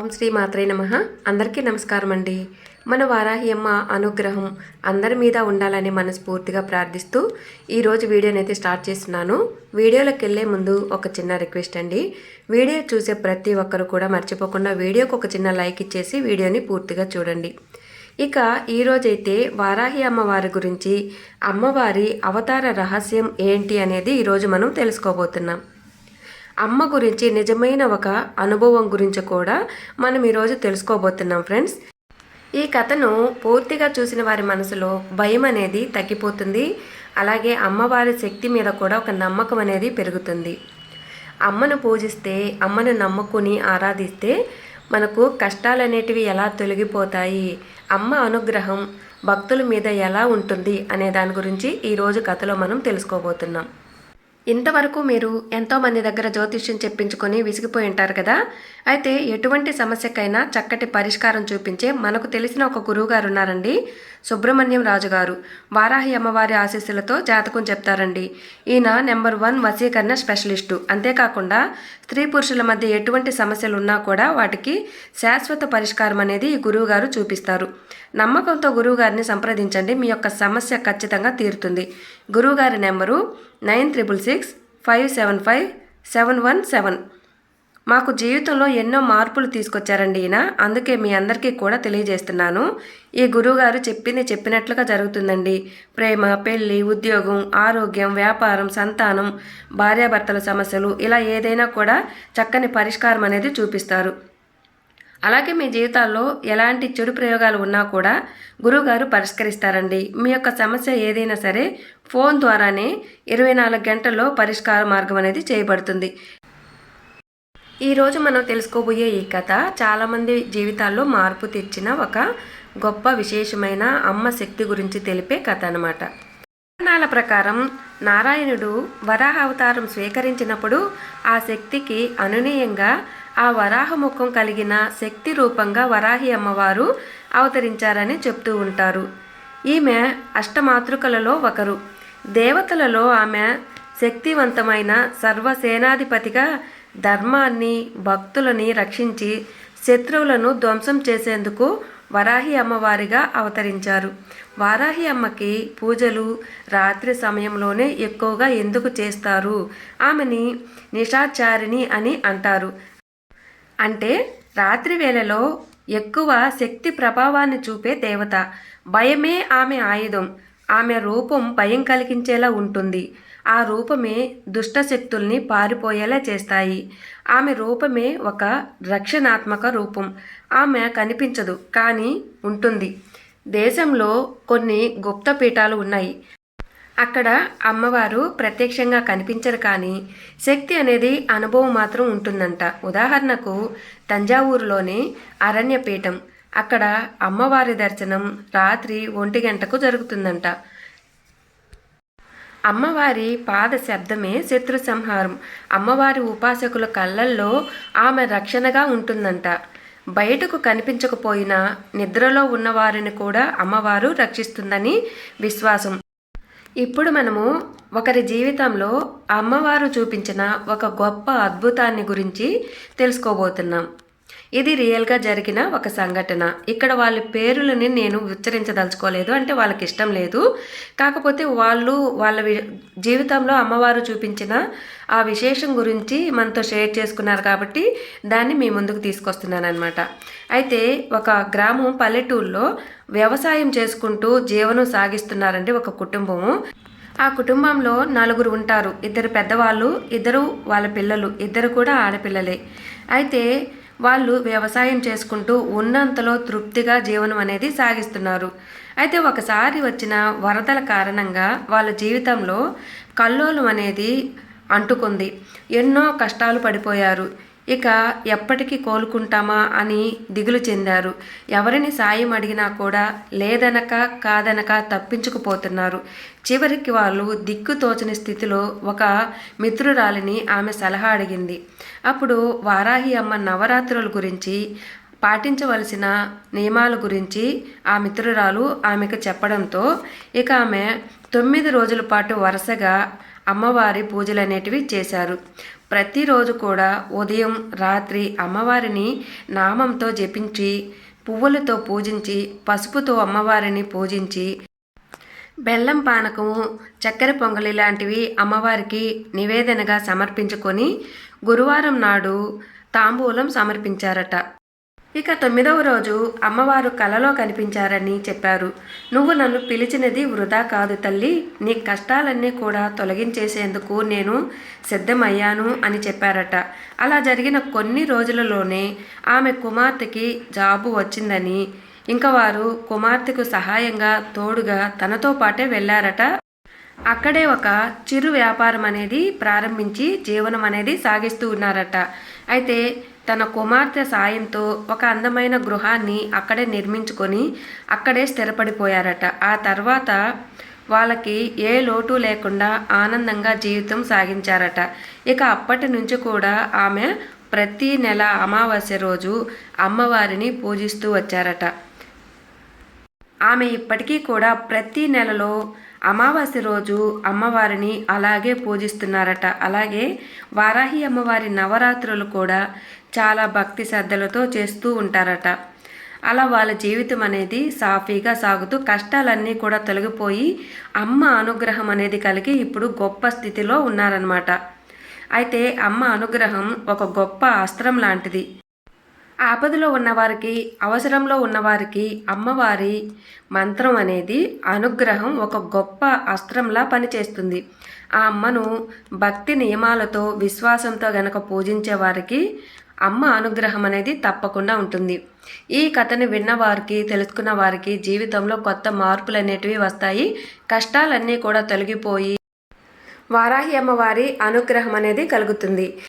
ఓం శ్రీ మాత్రే నమ. అందరికీ నమస్కారం అండి మన వారాహి అమ్మ అనుగ్రహం అందరి మీద ఉండాలని మనస్ఫూర్తిగా ప్రార్థిస్తూ ఈరోజు వీడియోని అయితే స్టార్ట్ చేస్తున్నాను. వీడియోలోకి వెళ్ళే ముందు ఒక చిన్న రిక్వెస్ట్ అండి. వీడియో చూసే ప్రతి ఒక్కరు కూడా మర్చిపోకుండా వీడియోకి ఒక చిన్న లైక్ ఇచ్చేసి వీడియోని పూర్తిగా చూడండి. ఇక ఈరోజైతే వారాహి అమ్మవారి గురించి అమ్మవారి అవతార రహస్యం ఏంటి అనేది ఈరోజు మనం తెలుసుకోబోతున్నాం. అమ్మ గురించి నిజమైన ఒక అనుభవం గురించి కూడా మనం ఈరోజు తెలుసుకోబోతున్నాం ఫ్రెండ్స్. ఈ కథను పూర్తిగా చూసిన వారి మనసులో భయం అనేది తగ్గిపోతుంది. అలాగే అమ్మవారి శక్తి మీద కూడా ఒక నమ్మకం అనేది పెరుగుతుంది. అమ్మను పూజిస్తే అమ్మను నమ్ముకుని ఆరాధిస్తే మనకు కష్టాలు అనేటివి ఎలా తొలగిపోతాయి? అమ్మ అనుగ్రహం భక్తుల మీద ఎలా ఉంటుంది? అనే దాని గురించి ఈరోజు కథలో మనం తెలుసుకోబోతున్నాం. ఇంతవరకు మీరు ఎంతోమంది దగ్గర జ్యోతిష్యం చెప్పించుకొని విసిగిపోయి ఉంటారు కదా? అయితే ఎటువంటి సమస్యకైనా చక్కటి పరిష్కారం చూపించే మనకు తెలిసిన ఒక గురువుగారు ఉన్నారండి. సుబ్రహ్మణ్యం రాజుగారు. వారాహి అమ్మవారి ఆశీస్సులతో జాతకం చెప్తారండి. ఈయన నెంబర్ వన్ వశీకరణ స్పెషలిస్టు. అంతేకాకుండా స్త్రీ పురుషుల మధ్య ఎటువంటి సమస్యలు ఉన్నా కూడా వాటికి శాశ్వత పరిష్కారం అనేది ఈ గురువుగారు చూపిస్తారు. నమ్మకంతో గురువుగారిని సంప్రదించండి. మీ యొక్క సమస్య ఖచ్చితంగా తీరుతుంది. గురువుగారి number nine triple six five seven five seven one seven. మాకు జీవితంలో ఎన్నో మార్పులు తీసుకొచ్చారండి ఈయన. అందుకే మీ అందరికీ కూడా తెలియజేస్తున్నాను. ఈ గురువుగారు చెప్పింది చెప్పినట్లుగా జరుగుతుందండి. ప్రేమ పెళ్ళి ఉద్యోగం ఆరోగ్యం వ్యాపారం సంతానం భార్యాభర్తల సమస్యలు ఇలా ఏదైనా కూడా చక్కని పరిష్కారం అనేది చూపిస్తారు. అలాగే మీ జీవితాల్లో ఎలాంటి చెడు ప్రయోగాలు ఉన్నా కూడా గురువుగారు పరిష్కరిస్తారండి. మీ యొక్క సమస్య ఏదైనా సరే ఫోన్ ద్వారానే ఇరవై నాలుగు గంటల్లో పరిష్కార మార్గం అనేది చేయబడుతుంది. ఈరోజు మనం తెలుసుకోబోయే ఈ కథ చాలామంది జీవితాల్లో మార్పు తెచ్చిన ఒక గొప్ప విశేషమైన అమ్మ శక్తి గురించి తెలిపే కథ అనమాట పురాణాల ప్రకారం నారాయణుడు వరాహ అవతారం స్వీకరించినప్పుడు ఆ శక్తికి అనునీయంగా ఆ వరాహ ముఖం కలిగిన శక్తి రూపంగా వరాహి అమ్మవారు అవతరించారని చెప్తూ ఉంటారు. ఈమె అష్టమాతృకలలో ఒకరు. దేవతలలో ఆమె శక్తివంతమైన సర్వసేనాధిపతిగా ధర్మాన్ని భక్తులని రక్షించి శత్రువులను ధ్వంసం చేసేందుకు వరాహి అమ్మవారిగా అవతరించారు. వారాహి అమ్మకి పూజలు రాత్రి సమయంలోనే ఎక్కువగా ఎందుకు చేస్తారు? ఆమెని నిషాచారిణి అని అంటారు. అంటే రాత్రి వేళలో ఎక్కువ శక్తి ప్రభావాన్ని చూపే దేవత. భయమే ఆమె ఆయుధం. ఆమె రూపం భయం కలిగించేలా ఉంటుంది. ఆ రూపమే దుష్టశక్తుల్ని పారిపోయేలా చేస్తాయి. ఆమె రూపమే ఒక రక్షణాత్మక రూపం. ఆమె కనిపించదు కానీ ఉంటుంది. దేశంలో కొన్ని గుప్త పీఠాలు ఉన్నాయి. అక్కడ అమ్మవారు ప్రత్యక్షంగా కనిపించరు కానీ శక్తి అనేది అనుభవం మాత్రం ఉంటుందంట. ఉదాహరణకు తంజావూరులోని అరణ్యపీఠం. అక్కడ అమ్మవారి దర్శనం రాత్రి ఒంటి గంటకు జరుగుతుందంట. అమ్మవారి పాద శబ్దమే శత్రు సంహారం. అమ్మవారి ఉపాసకుల కళ్ళల్లో ఆమె రక్షణగా ఉంటుందంట. బయటకు కనిపించకపోయినా నిద్రలో ఉన్నవారిని కూడా అమ్మవారు రక్షిస్తుందని విశ్వాసం. ఇప్పుడు మనము ఒకరి జీవితంలో అమ్మవారు చూపించిన ఒక గొప్ప అద్భుతాన్ని గురించి తెలుసుకోబోతున్నాం. ఇది రియల్గా జరిగిన ఒక సంఘటన. ఇక్కడ వాళ్ళ పేరులని నేను ఉచ్చరించదలుచుకోలేదు అంటే వాళ్ళకి ఇష్టం లేదు. కాకపోతే వాళ్ళు వాళ్ళ జీవితంలో అమ్మవారు చూపించిన ఆ విశేషం గురించి మనతో షేర్ చేసుకున్నారు కాబట్టి దాన్ని మీ ముందుకు తీసుకొస్తున్నాను అనమాట అయితే ఒక గ్రామం పల్లెటూరులో వ్యవసాయం చేసుకుంటూ జీవనం సాగిస్తున్నారండి ఒక కుటుంబము. ఆ కుటుంబంలో నలుగురు ఉంటారు. ఇద్దరు పెద్దవాళ్ళు ఇద్దరు వాళ్ళ పిల్లలు ఇద్దరు కూడా ఆడపిల్లలే. అయితే వాళ్ళు వ్యవసాయం చేసుకుంటూ ఉన్నంతలో తృప్తిగా జీవనం అనేది సాగిస్తున్నారు. అయితే ఒకసారి వచ్చిన వరదల కారణంగా వాళ్ళ జీవితంలో కల్లోలం అనేది అంటుకుంది. ఎన్నో కష్టాలు పడిపోయారు. ఇక ఎప్పటికీ కోలుకుంటామా అని దిగులు చెందారు. ఎవరిని సాయం అడిగినా కూడా లేదనక కాదనక తప్పించుకుపోతున్నారు. చివరికి వాళ్ళు దిక్కు తోచని స్థితిలో ఒక మిత్రురాలిని ఆమె సలహా అడిగింది. అప్పుడు వారాహి అమ్మ నవరాత్రుల గురించి పాటించవలసిన నియమాల గురించి ఆ మిత్రురాలు ఆమెకు చెప్పడంతో ఇక ఆమె తొమ్మిది రోజుల పాటు వరుసగా అమ్మవారి పూజలు అనేటివి చేశారు. ప్రతిరోజు కూడా ఉదయం రాత్రి అమ్మవారిని నామంతో జపించి పువ్వులతో పూజించి పసుపుతో అమ్మవారిని పూజించి బెల్లం పానకము చక్కెర పొంగలి లాంటివి అమ్మవారికి నివేదనగా సమర్పించుకొని గురువారం నాడు తాంబూలం సమర్పించారట. ఇక తొమ్మిదవ రోజు అమ్మవారు కలలో కనిపించారని చెప్పారు. నువ్వు నన్ను పిలిచినది వృధా కాదు తల్లి. నీ కష్టాలన్నీ కూడా తొలగించేసేందుకు నేను సిద్ధమయ్యాను అని చెప్పారట. అలా జరిగిన కొన్ని రోజులలోనే ఆమె కుమార్తెకి జాబు వచ్చిందని ఇంకా వారు కుమార్తెకు సహాయంగా తోడుగా తనతో పాటే వెళ్ళారట. అక్కడే ఒక చిరు వ్యాపారం అనేది ప్రారంభించి జీవనం అనేది సాగిస్తూ ఉన్నారట. అయితే తన కుమార్తె సాయంతో ఒక అందమైన గృహాన్ని అక్కడే నిర్మించుకొని అక్కడే స్థిరపడిపోయారట. ఆ తర్వాత వాళ్ళకి ఏ లోటు లేకుండా ఆనందంగా జీవితం సాగించారట. ఇక అప్పటి నుంచి కూడా ఆమె ప్రతి నెల అమావాస్య రోజు అమ్మవారిని పూజిస్తూ వచ్చారట. ఆమె ఇప్పటికీ కూడా ప్రతి నెలలో అమావాస్య రోజు అమ్మవారిని అలాగే పూజిస్తున్నారట. అలాగే వారాహి అమ్మవారి నవరాత్రులు కూడా చాలా భక్తి శ్రద్ధలతో చేస్తూ ఉంటారట. అలా వాళ్ళ జీవితం అనేది సాఫీగా సాగుతూ కష్టాలన్నీ కూడా తొలగిపోయి అమ్మ అనుగ్రహం అనేది కలిగి ఇప్పుడు గొప్ప స్థితిలో ఉన్నారనమాట అయితే అమ్మ అనుగ్రహం ఒక గొప్ప అస్త్రం లాంటిది. ఆపదలో ఉన్నవారికి అవసరంలో ఉన్నవారికి అమ్మవారి మంత్రం అనేది అనుగ్రహం ఒక గొప్ప అస్త్రంలా పనిచేస్తుంది. ఆ అమ్మను భక్తి నియమాలతో విశ్వాసంతో గనక పూజించే వారికి అమ్మ అనుగ్రహం అనేది తప్పకుండా ఉంటుంది. ఈ కథని విన్నవారికి తెలుసుకున్న వారికి జీవితంలో కొత్త మార్పులు అనేటివి వస్తాయి. కష్టాలన్నీ కూడా తొలగిపోయి వారాహి అమ్మవారి అనుగ్రహం అనేది కలుగుతుంది.